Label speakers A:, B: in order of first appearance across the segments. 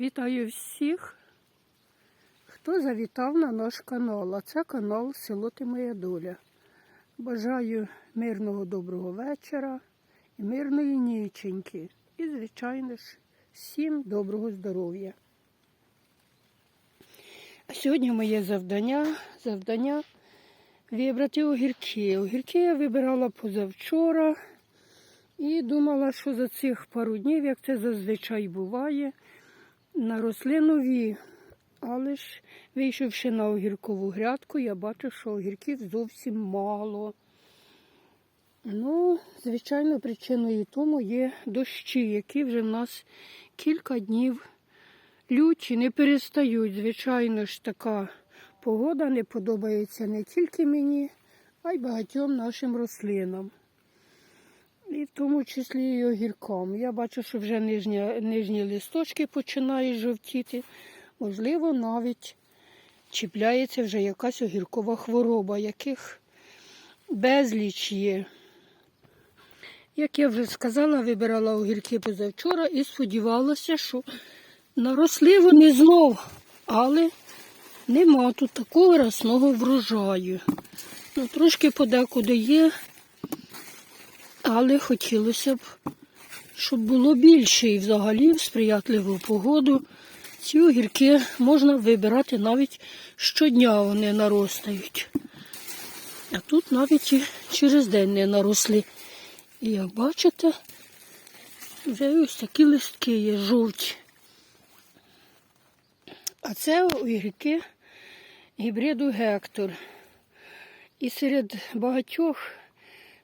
A: Вітаю всіх, хто завітав на наш канал. А це канал Село Ти Моя Доля. Бажаю мирного доброго вечора і мирної ніченьки. І, звичайно ж, всім доброго здоров'я. А сьогодні моє завдання, завдання вибрати огірки. Огірки я вибирала позавчора і думала, що за цих пару днів, як це зазвичай буває, наросли нові. Але ж, вийшовши на огіркову грядку, я бачу, що огірків зовсім мало. Ну, звичайно, причиною тому є дощі, які вже в нас кілька днів люті не перестають. Звичайно ж, така погода не подобається не тільки мені, а й багатьом нашим рослинам. І в тому числі і огіркам. Я бачу, що вже нижні, нижні листочки починають жовтіти. Можливо, навіть чіпляється вже якась огіркова хвороба, яких безліч є. Як я вже сказала, вибирала огірки позавчора і сподівалася, що наросли вони знов, але нема тут такого рясного врожаю. Ну, трошки подекуди є, але хотілося б, щоб було більше і взагалі в сприятливу погоду. Ці огірки можна вибирати навіть щодня вони наростають. А тут навіть і через день не наросли. І як бачите, вже ось такі листки є жовті. А це огірки гібриду Гектор. І серед багатьох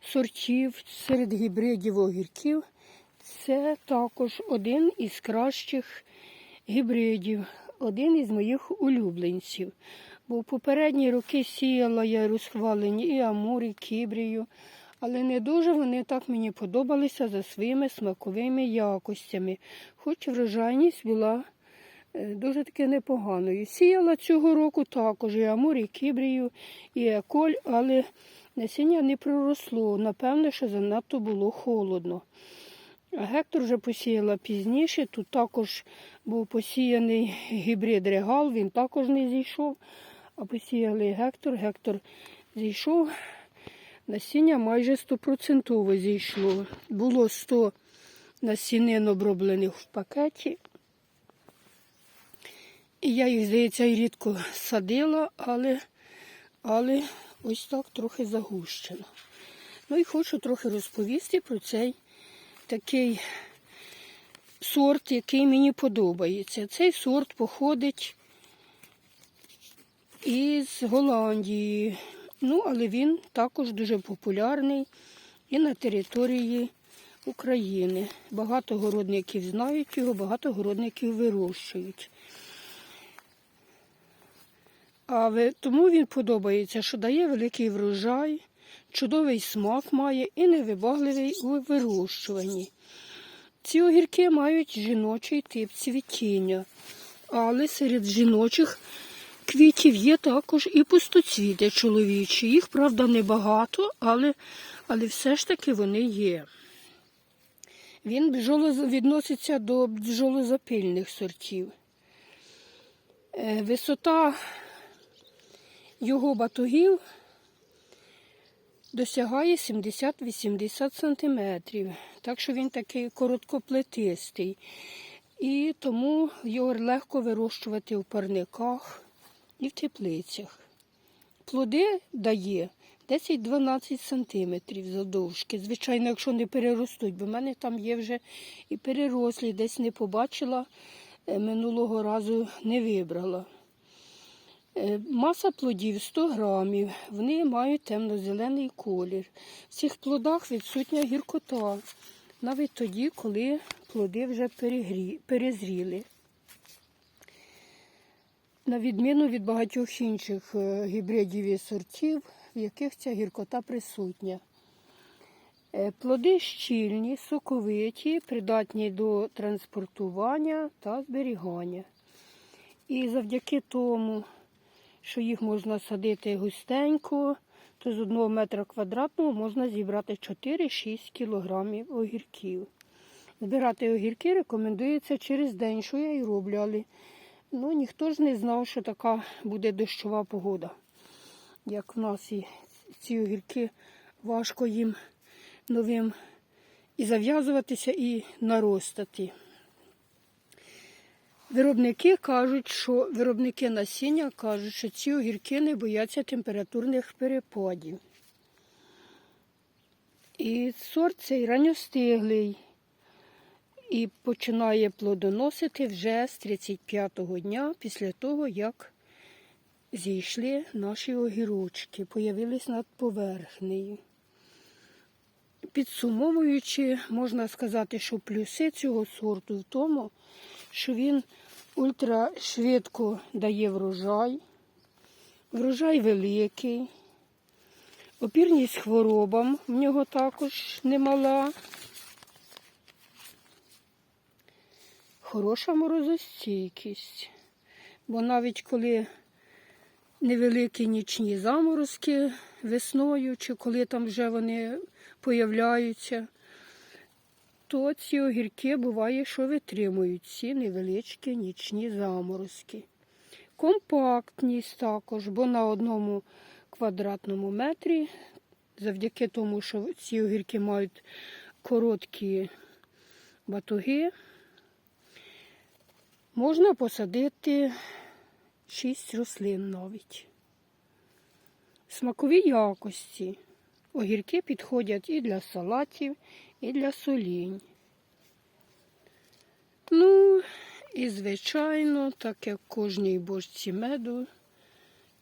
A: сортів, серед гібридів огірків, це також один із кращих гібридів, один із моїх улюбленців. Бо в попередні роки сіяла я розхвалені і амур, і кібрію, але не дуже вони так мені подобалися за своїми смаковими якостями, хоч врожайність була дуже таки непоганою. Сіяла цього року також і амур, і кібрію, і еколь, але насіння не проросло. Напевно, що занадто було холодно. Гектор вже посіяла пізніше. Тут також був посіяний гібрид регал, він також не зійшов. А посіяли гектор. Гектор зійшов. Насіння майже 100% зійшло. Було 100 насінин оброблених в пакеті. І я їх, здається, рідко садила, але, але ось так трохи загущено. Ну і хочу трохи розповісти про цей такий сорт, який мені подобається. Цей сорт походить із Голландії. Ну, але він також дуже популярний і на території України. Багато городників знають його, багато городників вирощують. А тому він подобається, що дає великий врожай, чудовий смак має і невибагливий у вирощуванні. Ці огірки мають жіночий тип цвітіння, але серед жіночих квітів є також і пустоцвіти чоловічі. Їх, правда, небагато, але, але все ж таки вони є. Він відноситься до бджолозапильних сортів. Е, Висота його батогів досягає 70-80 см. Так що він такий короткоплетистий. І тому його легко вирощувати в парниках і в теплицях. Плоди дає 10-12 см завдовжки. Звичайно, якщо не переростуть, бо в мене там є вже і перерослі, десь не побачила, е, минулого разу не вибрала. Е, Маса плодів 100 грамів. Вони мають темно-зелений колір. В цих плодах відсутня гіркота, навіть тоді, коли плоди вже перегрі... перезріли. На відміну від багатьох інших е, гібридів і сортів, в яких ця гіркота присутня. Е, Плоди щільні, соковиті, придатні до транспортування та зберігання. І завдяки тому, що їх можна садити густенько, то з одного метра квадратного можна зібрати 4-6 кілограмів огірків. Збирати огірки рекомендується через день, що я і роблю, але ну, ніхто ж не знав, що така буде дощова погода. Як в нас і ці огірки важко їм новим і зав'язуватися, і наростати. Виробники кажуть, що виробники насіння кажуть, що ці огірки не бояться температурних перепадів. І сорт цей ранньостиглий і починає плодоносити вже з 35-го дня після того, як зійшли наші огірочки, появились над поверхнею. Підсумовуючи, можна сказати, що плюси цього сорту в тому, що він ультрашвидко дає врожай, врожай великий, опірність хворобам в нього також немала, хороша морозостійкість, бо навіть коли невеликі нічні заморозки весною, чи коли там вже вони появляються, то ці огірки буває, що витримують ці невеличкі нічні заморозки. Компактність також, бо на одному квадратному метрі, завдяки тому, що ці огірки мають короткі батуги, можна посадити 6 рослин навіть. Смакові якості. Огірки підходять і для салатів, і для солінь. Ну, і звичайно, так як кожній бочці меду,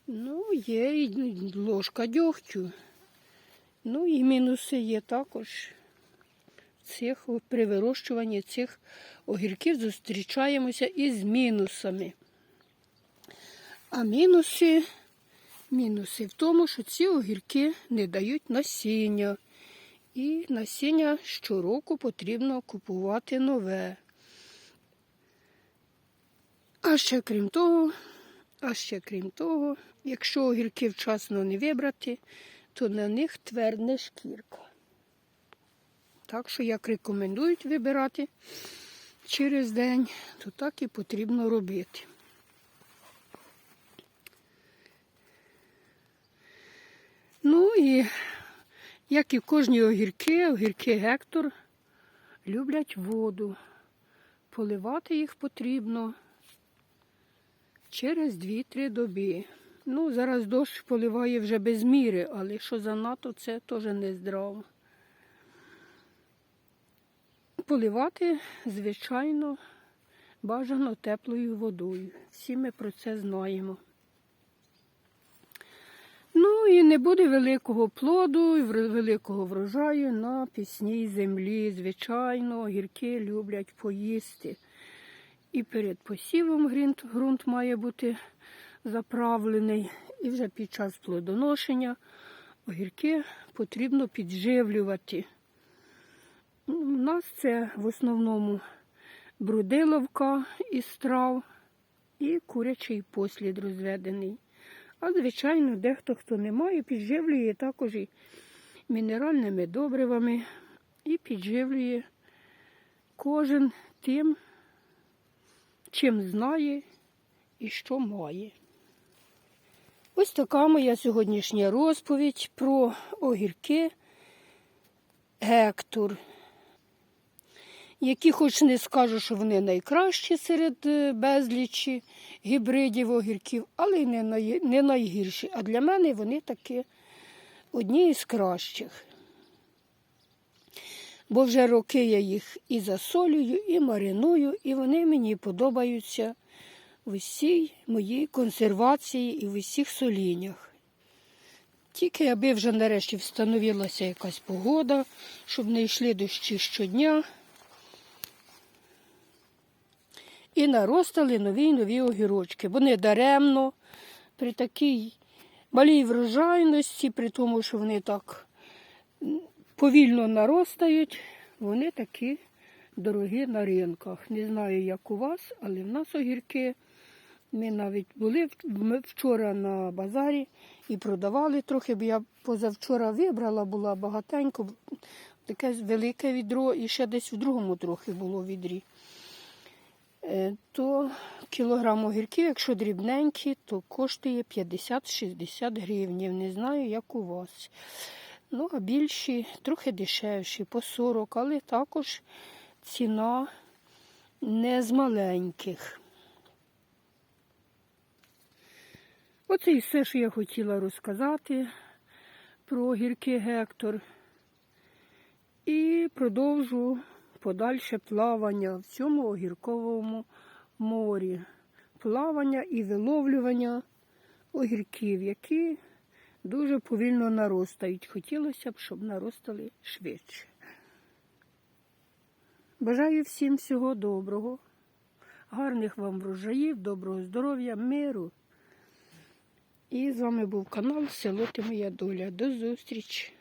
A: ну, є і ложка дьогтю. Ну і мінуси є також. Цих, при вирощуванні цих огірків зустрічаємося із мінусами. А мінуси, мінуси в тому, що ці огірки не дають насіння. І насіння щороку потрібно купувати нове. А ще крім того, а ще крім того, якщо огірки вчасно не вибрати, то на них твердне шкірка. Так що, як рекомендують вибирати через день, то так і потрібно робити. Ну і як і кожні огірки, огірки Гектор люблять воду. Поливати їх потрібно через 2-3 доби. Ну, зараз дощ поливає вже без міри, але що занадто, це теж не здраво. Поливати, звичайно, бажано теплою водою. Всі ми про це знаємо. Ну і не буде великого плоду і великого врожаю на пісній землі. Звичайно, огірки люблять поїсти. І перед посівом ґрунт, ґрунт має бути заправлений. І вже під час плодоношення огірки потрібно підживлювати. У нас це в основному брудиловка із трав і курячий послід розведений. А звичайно, дехто, хто не має, підживлює також і мінеральними добривами і підживлює кожен тим, чим знає і що має. Ось така моя сьогоднішня розповідь про огірки Гектор, які хоч не скажу, що вони найкращі серед е, безлічі гібридів огірків, але й не, найгірші. А для мене вони таки одні із кращих. Бо вже роки я їх і засолюю, і мариную, і вони мені подобаються в усій моїй консервації і в усіх соліннях. Тільки аби вже нарешті встановилася якась погода, щоб не йшли дощі щодня. І наростали нові й нові огірочки. Вони даремно при такій малій врожайності, при тому, що вони так повільно наростають, вони такі дорогі на ринках. Не знаю, як у вас, але в нас огірки. Ми навіть були вчора на базарі і продавали трохи, бо я позавчора вибрала, була багатенько. таке велике відро і ще десь в другому трохи було відрі. Е, То кілограм огірків, якщо дрібненькі, то коштує 50-60 гривнів. Не знаю, як у вас. Ну, а більші, трохи дешевші, по 40, але також ціна не з маленьких. Оце і все, що я хотіла розказати про огірки Гектор. І продовжу подальше плавання в цьому огірковому морі. Плавання і виловлювання огірків, які дуже повільно наростають. Хотілося б, щоб наростали швидше. Бажаю всім всього доброго, гарних вам врожаїв, доброго здоров'я, миру. І з вами був канал Село Ти Моя Доля. До зустрічі!